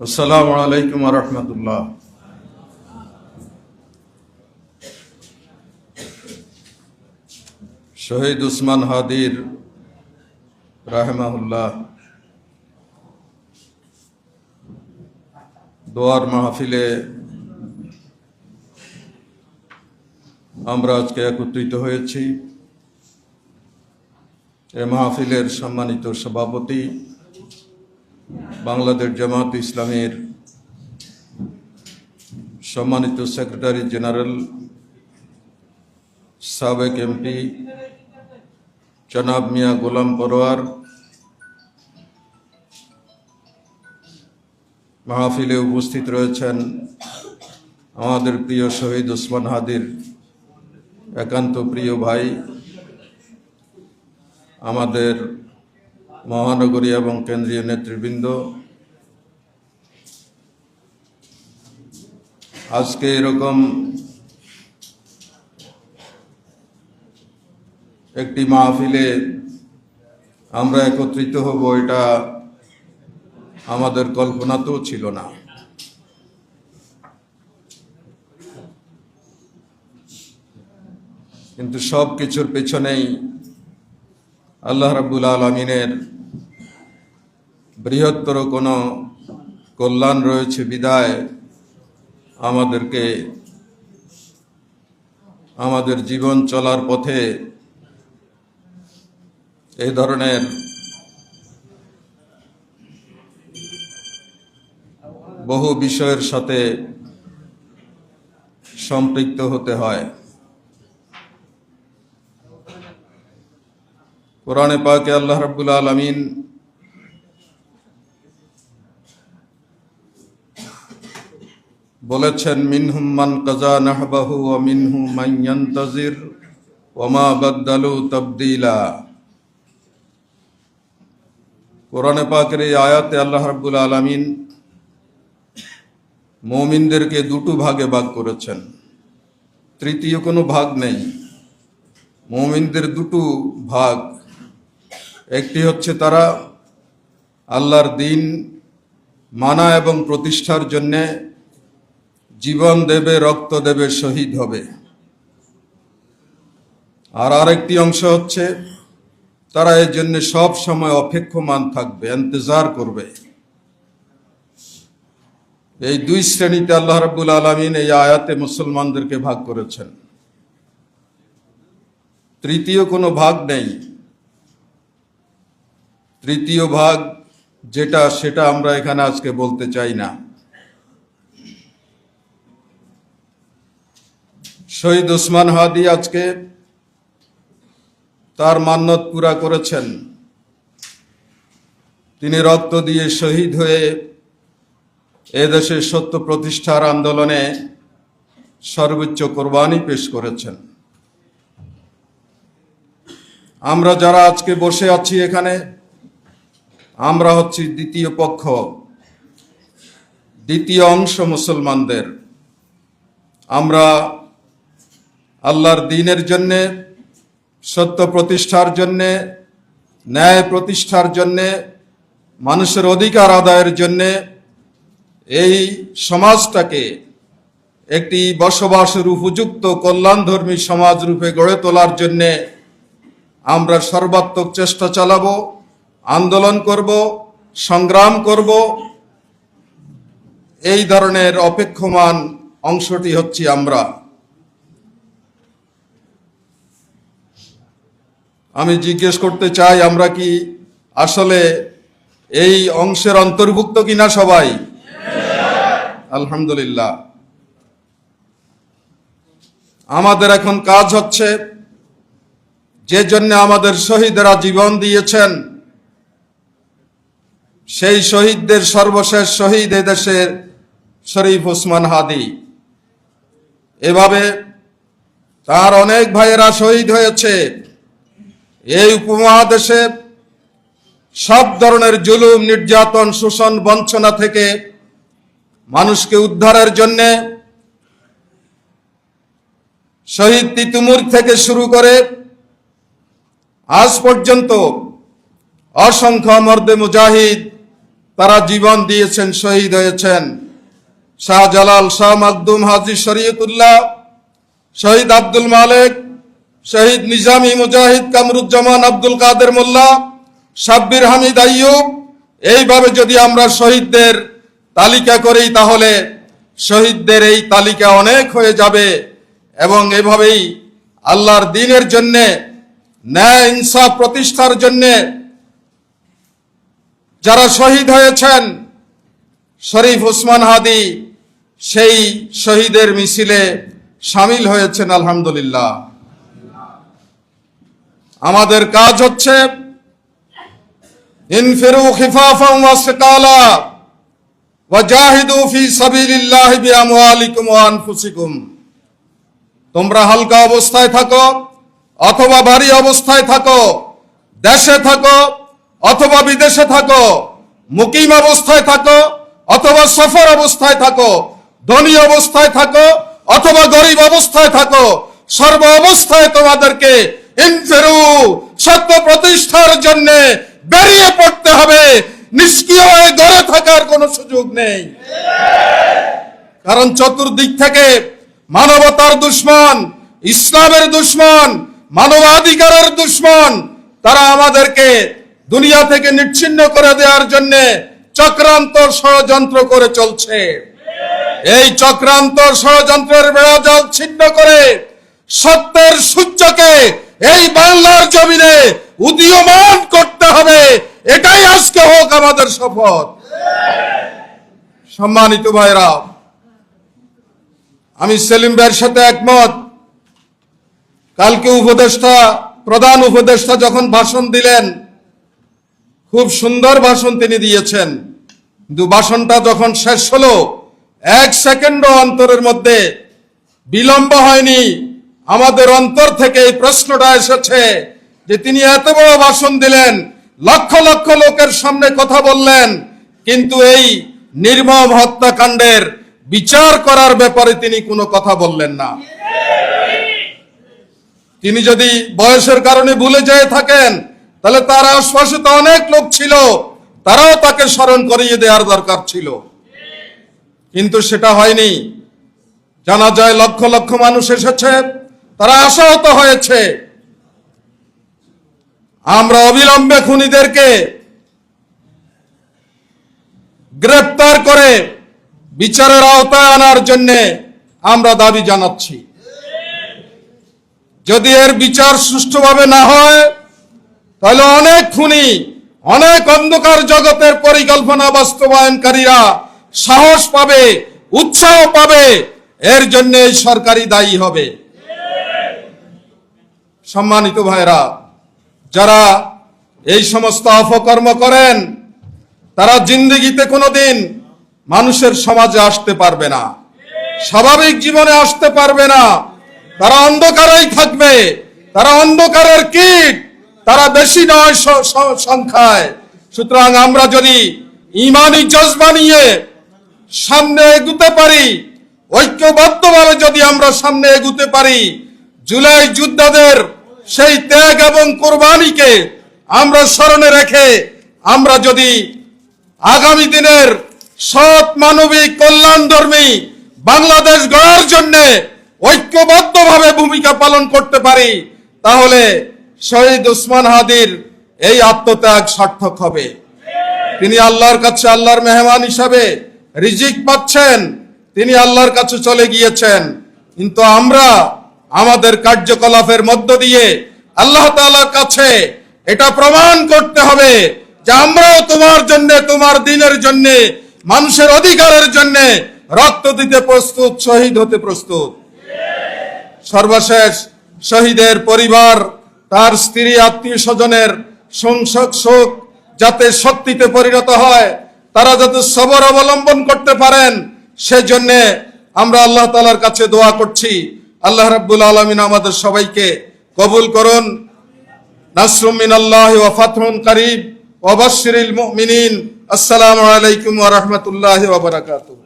আসসালামু আলাইকুম রহমতুল্লাহ। শহীদ উসমান হাদির রাহমাহুল্লাহ, দোয়ার মাহফিলে আমরা আজকে একত্রিত হয়েছি। এ মাহফিলের সম্মানিত সভাপতি বাংলাদেশ জামাত ইসলামের সম্মানিত সেক্রেটারি জেনারেল, সাবেক এমপি জনাব মিয়া গোলাম পরোয়ার, মাহফিলে উপস্থিত রয়েছেন আমাদের প্রিয় শহীদ ওসমান হাদির একান্ত প্রিয় ভাই, আমাদের মহানগরী এবং কেন্দ্রীয় নেতৃবৃন্দ, আজকে এরকম একটি মাহফিলে আমরা একত্রিত হব, এটা আমাদের কল্পনাতেও ছিল না। কিন্তু সব কিছুর পেছনেই আল্লাহ রাব্বুল আলমিনের বৃহত্তর কোনো কল্যাণ রয়েছে বিদায় আমাদেরকে আমাদের জীবন চলার পথে এই ধরনের বহু বিষয়ের সাথে সম্পৃক্ত হতে হয়। কোরআনে পাকে আল্লাহ রাব্বুল আলমিন বলেছেন, মিনহুম মান কাজা নাহবাহু ও মিনহু মান ইয়ান্তাজির ওমা বাদ্দালু তাবদিলা। কোরআনে পাকের এই আয়াতে আল্লাহ রাব্বুল আলামিন মুমিনদেরকে দুটো ভাগে ভাগ করেছেন। তৃতীয় কোনো ভাগ নেই। মুমিনদের দুটো ভাগ। একটি হচ্ছে তারা আল্লাহর দিন মানা এবং প্রতিষ্ঠার জন্যে জীবন দেবে, রক্ত দেবে, শহীদ হবে। আর আরেকটি অংশ হচ্ছে, তারা এর জন্য সব সময় অপেক্ষমান থাকবে, ইন্তজার করবে। এই দুই শ্রেণীতে আল্লাহ রাব্বুল আলমিন এই আয়াতে মুসলমানদেরকে ভাগ করেছেন। তৃতীয় কোনো ভাগ নেই। তৃতীয় ভাগ যেটা, সেটা আমরা এখানে আজকে বলতে চাই না। শহীদ ওসমান হাদি আজকে তার মান্যত পুরা করেছেন। তিনি রক্ত দিয়ে শহীদ হয়ে এদেশের সত্য প্রতিষ্ঠার আন্দোলনে সর্বোচ্চ কোরবানি পেশ করেছেন। আমরা যারা আজকে বসে আছি এখানে, আমরা হচ্ছি দ্বিতীয় পক্ষ, দ্বিতীয় অংশ মুসলমানদের। আমরা আল্লাহর দিনের জন্যে, সত্য প্রতিষ্ঠার জন্যে, ন্যায় প্রতিষ্ঠার জন্যে, মানুষের অধিকার আদায়ের জন্যে এই সমাজটাকে একটি বসবাসের উপযুক্ত কল্যাণধর্মী সমাজ রূপে গড়ে তোলার জন্যে আমরা সর্বাত্মক চেষ্টা চালাবো, আন্দোলন করব, সংগ্রাম করব। এই ধরনের অপেক্ষমান অংশটি হচ্ছি আমরা। আমি জিজ্ঞেস করতে চাই, আমরা কি আসলে এই অংশের অন্তর্ভুক্ত কিনা সবাই? আলহামদুলিল্লাহ। আমাদের এখন কাজ হচ্ছে যে জন্য আমাদের শহীদরা জীবন দিয়েছেন, সেই শহীদদের সর্বশেষ শহীদ এদেশের শরীফ ওসমান হাদি। এভাবে তার অনেক ভাইয়েরা শহীদ হয়েছে। এই উপমহাদেশে সব ধরনের জুলুম, নির্যাতন, শোষণ, বঞ্চনা থেকে মানুষকে উদ্ধারের জন্যে শহীদ তিতুমুর থেকে শুরু করে আজ পর্যন্ত অসংখ্য মর্দে মুজাহিদ তারা জীবন দিয়েছেন, শহীদ হয়েছেন। শাহজালাল শাহ মাকদুম হাজি শরীয়তুল্লাহ, শহীদ আব্দুল মালিক শহীদ নিজামী মুজাহিদ কামরুজ্জামান আব্দুল কাদের মোল্লা, সাব্বির হামিদ আইয়ুব, এইভাবে যদি আমরা শহীদদের তালিকা করি তাহলে শহীদদের এই তালিকা অনেক হয়ে যাবে এবং এভাবেই আল্লাহর দিনের জন্যে, ন্যায় ইনসাফ প্রতিষ্ঠার জন্যে যারা শহীদ হয়েছেন, শরীফ ওসমান হাদি সেই শহীদের মিছিলে সামিল হয়েছেন, আলহামদুলিল্লাহ। আমাদের কাজ হচ্ছে তোমরা হালকা অবস্থায় থাকো অথবা ভারী অবস্থায় থাকো, দেশে থাকো অথবা বিদেশে থাকো, মুকিম অবস্থায় থাকো অথবা সফর অবস্থায় থাকো, ধনী অবস্থায় থাকো অথবা গরিব অবস্থায় থাকো, সর্ব অবস্থায় তোমাদেরকে সত্য প্রতিষ্ঠার জন্য বেরিয়ে পড়তে হবে। নিষ্ক্রিয় হয়ে ঘরে থাকার কোনো সুযোগ নেই। কারণ চতুর্দিক থেকে মানবতার দুশ্মন, ইসলামের দুশ্মন, মানবাধিকারের দুশ্মন, তারা আমাদেরকে দুনিয়া থেকে নিচ্ছিন্ন করে দেওয়ার জন্য চক্রান্ত ষড়যন্ত্র করে চলছে। এই চক্রান্ত ষড়যন্ত্রের বেড়াজাল ছিন্ন করে সত্যের সূর্যকে এই বাংলার জমিনে উদীয়মান করতে হবে। এটাই আজকে হোক আমাদের শপথ। সম্মানিত ভাইরা, আমি সেলিম ভাইয়ের সাথে একমত। কালকে উপদেষ্টা, প্রধান উপদেষ্টা যখন ভাষণ দিলেন, খুব সুন্দর ভাষণ তিনি দিয়েছেন। কিন্তু ভাষণটা যখন শেষ হলো, এক সেকেন্ডও অন্তরের মধ্যে বিলম্ব হয়নি। আমাদের অন্তর থেকে এই প্রশ্নটা এসেছে যে তিনি এত বড় ভাষণ দিলেন, লক্ষ লক্ষ লোকের সামনে কথা বললেন, কিন্তু এই নির্মম হত্যাকাণ্ডের বিচার করার ব্যাপারে তিনি কোনো কথা বললেন না। তিনি যদি বয়সের কারণে ভুলে যেয়ে থাকেন, তাহলে তার আশপাশে তো অনেক লোক ছিল, তারাও তাকে স্মরণ করিয়ে দেওয়ার দরকার ছিল। কিন্তু সেটা হয়নি। জানা যায় লক্ষ লক্ষ মানুষ এসেছে তারা আশাহত হয়েছে। আমরা অবিলম্বে খুনিদেরকে গ্রেপ্তার করে বিচারের আওতায় আনার জন্য আমরা দাবি জানাচ্ছি। যদি এর বিচার সুষ্ঠুভাবে না হয়, তাহলে অনেক খুনি, অনেক অন্ধকার জগতের পরিকল্পনা বাস্তবায়নকারীরা সাহস পাবে, উৎসাহ পাবে, এর জন্য সরকারি দায়ী হবে। সম্মানিত ভাইরা যারা এই সমস্ত অপকর্ম করেন, তারা জিন্দগিতে কোনোদিন মানুষের সমাজে আসতে পারবে না, স্বাভাবিক জীবনে আসতে পারবে না। তারা অন্ধকারেই থাকবে, তারা অন্ধকারের কীট, তারা বেশি নয় সংখ্যায়। সুতরাং আমরা যদি ইমানি জজবা নিয়ে সামনে এগুতে পারি, ঐক্যবদ্ধভাবে যদি আমরা সামনে এগুতে পারি, জুলাই যোদ্ধাদের সেই ত্যাগ এবং কোরবানিকে আমরা স্মরণে রেখে আমরা যদি আগামী দিনের সৎ মানবিক কল্যাণধর্মী বাংলাদেশ গড়ার জন্য ঐক্যবদ্ধভাবে ভূমিকা পালন করতে পারি, তাহলে শহীদ উসমান হাদির এই আত্মত্যাগ সার্থক হবে। তিনি আল্লাহর কাছে আল্লাহর মেহমান হিসাবে রিজিক পাচ্ছেন, তিনি আল্লাহর কাছে চলে গিয়েছেন। কিন্তু আমরা আমাদের কার্যকলাপের মধ্য দিয়ে আল্লাহ তাআলার কাছে এটা প্রমাণ করতে হবে যে আমরাও তোমার জন্য, তোমার দিনের জন্য, মানুষের অধিকারের জন্য রক্ত দিতে প্রস্তুত, শহীদ হতে প্রস্তুত। সর্বশেষ শহীদের পরিবার, তার স্ত্রী, আত্মীয় স্বজনের সংসদ শোক যাতে শক্তিতে পরিণত হয়, তারা যাতে সবর অবলম্বন করতে পারেন, সেজন্য আমরা আল্লাহ তালার কাছে দোয়া করছি। আল্লাহ রাব্বুল আলমিন আমাদের সবাইকে কবুল করুন। নাসরুম মিনাল্লাহ ওয়া ফাতহুন কারীব ওয়া বাশশিরিল মুমিনিন। আসসালামু আলাইকুম ওয়া রাহমাতুল্লাহি ওয়া বারাকাতুহু।